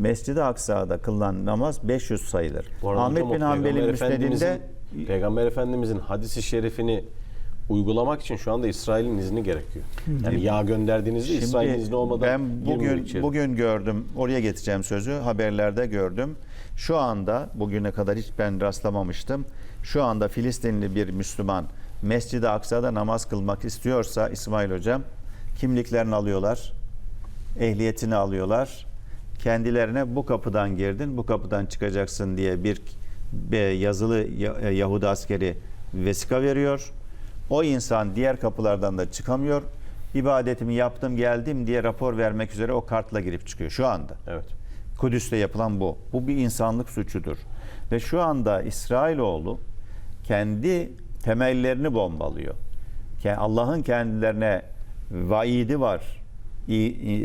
Mescid-i Aksa'da kılınan namaz 500 sayılır. Arada Ahmet bin Hanbel'in müsnedinde Peygamber Efendimizin hadisi şerifini uygulamak için şu anda İsrail'in izni gerekiyor. Yani yağ gönderdiğinizde İsrail'in izni olmadan ben bugün bugün gördüm. Oraya getireceğim sözü. Haberlerde gördüm. Şu anda bugüne kadar hiç ben rastlamamıştım. Şu anda Filistinli bir Müslüman Mescid-i Aksa'da namaz kılmak istiyorsa İsmail hocam kimliklerini alıyorlar. Ehliyetini alıyorlar. Kendilerine bu kapıdan girdin, bu kapıdan çıkacaksın diye bir bir yazılı Ya- e, Yahudi askeri vesika veriyor. O insan diğer kapılardan da çıkamıyor. İbadetimi yaptım geldim diye rapor vermek üzere o kartla girip çıkıyor şu anda. Evet. Kudüs'te yapılan bu. Bu bir insanlık suçudur. Ve şu anda İsrailoğlu kendi temellerini bombalıyor. Allah'ın kendilerine vaidi var. E,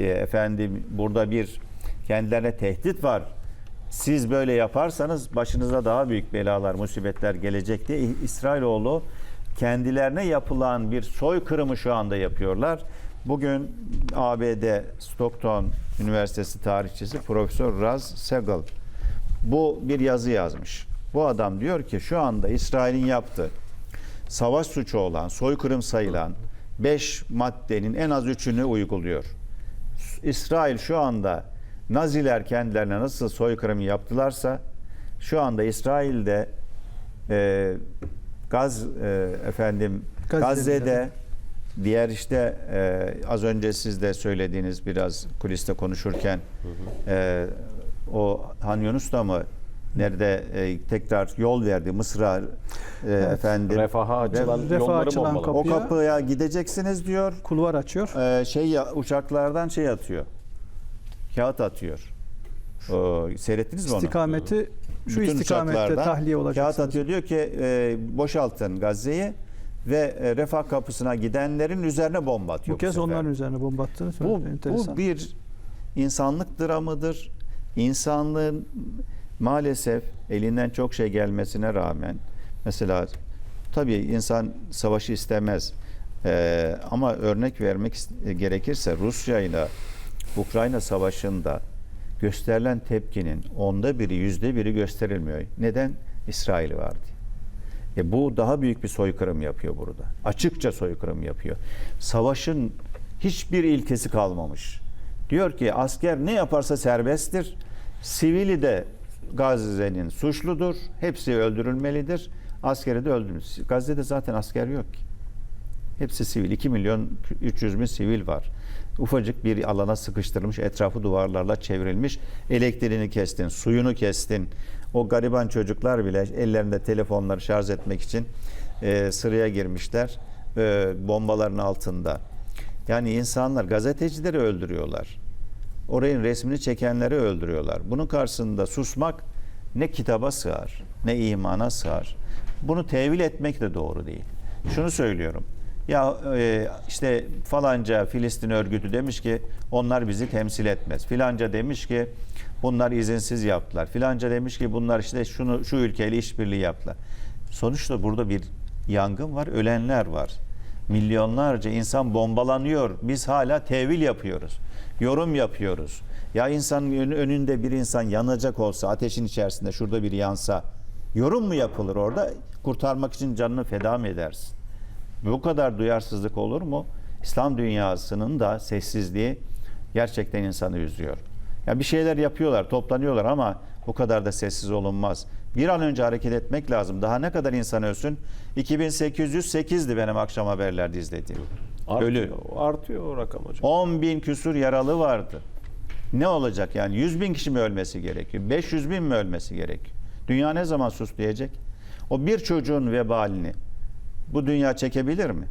efendim burada bir kendilerine tehdit var. Siz böyle yaparsanız başınıza daha büyük belalar, musibetler gelecek diye İsrailoğlu kendilerine yapılan bir soykırımı şu anda yapıyorlar. Bugün ABD Stockton Üniversitesi tarihçisi Profesör Raz Segal bu bir yazı yazmış. Bu adam diyor ki şu anda İsrail'in yaptığı savaş suçu olan, soykırım sayılan 5 maddenin en az 3'ünü uyguluyor. İsrail şu anda Naziler kendilerine nasıl soykırım yaptılarsa şu anda İsrail'de e, Gaz e, efendim Gazze'de. Gazze'de diğer işte e, az önce siz de söylediğiniz biraz kuliste konuşurken e, o Han Yunus da mı nerede e, tekrar yol verdi Mısır'a e, efendim Refaha açılan Refaha açılan bombalamak. o kapıya- kapıya gideceksiniz diyor. Kulvar açıyor. Ee, şey uçaklardan şey atıyor. Kağıt atıyor. O, seyrettiniz mi onu? İstikameti şu Bütün istikamette tahliye Kağıt olacaksınız. atıyor diyor ki e, boşaltın Gazze'yi ve e, refah kapısına gidenlerin üzerine bomba atıyor. Bu kez sefer. onların üzerine bomba attınız. bu, bu bir insanlık dramıdır. İnsanlığın maalesef elinden çok şey gelmesine rağmen mesela tabii insan savaşı istemez. Ee, ama örnek vermek gerekirse Rusya ile Ukrayna savaşında gösterilen tepkinin onda biri, yüzde biri gösterilmiyor. Neden? İsrail vardı. E bu daha büyük bir soykırım yapıyor burada. Açıkça soykırım yapıyor. Savaşın hiçbir ilkesi kalmamış. Diyor ki asker ne yaparsa serbesttir. Sivili de Gazze'nin suçludur. Hepsi öldürülmelidir. Askeri de öldürülmelidir. Gazze'de zaten asker yok ki. Hepsi sivil. 2 milyon 300 bin sivil var. Ufacık bir alana sıkıştırılmış, etrafı duvarlarla çevrilmiş. Elektriğini kestin, suyunu kestin. O gariban çocuklar bile ellerinde telefonları şarj etmek için e, sıraya girmişler. E, bombaların altında. Yani insanlar gazetecileri öldürüyorlar. Orayın resmini çekenleri öldürüyorlar. Bunun karşısında susmak ne kitaba sığar, ne imana sığar. Bunu tevil etmek de doğru değil. Şunu söylüyorum. Ya e, işte falanca Filistin örgütü demiş ki onlar bizi temsil etmez. Filanca demiş ki bunlar izinsiz yaptılar. Filanca demiş ki bunlar işte şunu şu ülkeyle işbirliği yaptılar. Sonuçta burada bir yangın var, ölenler var. Milyonlarca insan bombalanıyor. Biz hala tevil yapıyoruz. Yorum yapıyoruz. Ya insanın ön- önünde bir insan yanacak olsa, ateşin içerisinde şurada bir yansa, yorum mu yapılır orada? Kurtarmak için canını feda mı edersin? Bu kadar duyarsızlık olur mu? İslam dünyasının da sessizliği gerçekten insanı üzüyor. Ya bir şeyler yapıyorlar, toplanıyorlar ama bu kadar da sessiz olunmaz. Bir an önce hareket etmek lazım. Daha ne kadar insan ölsün? 2808'di benim akşam haberlerde izlediğim. Artıyor, Ölü. artıyor o rakam hocam. 10 bin küsur yaralı vardı. Ne olacak yani? 100 bin kişi mi ölmesi gerekiyor? 500 bin mi ölmesi gerekiyor? Dünya ne zaman sus diyecek? O bir çocuğun vebalini bu dünya çekebilir mi?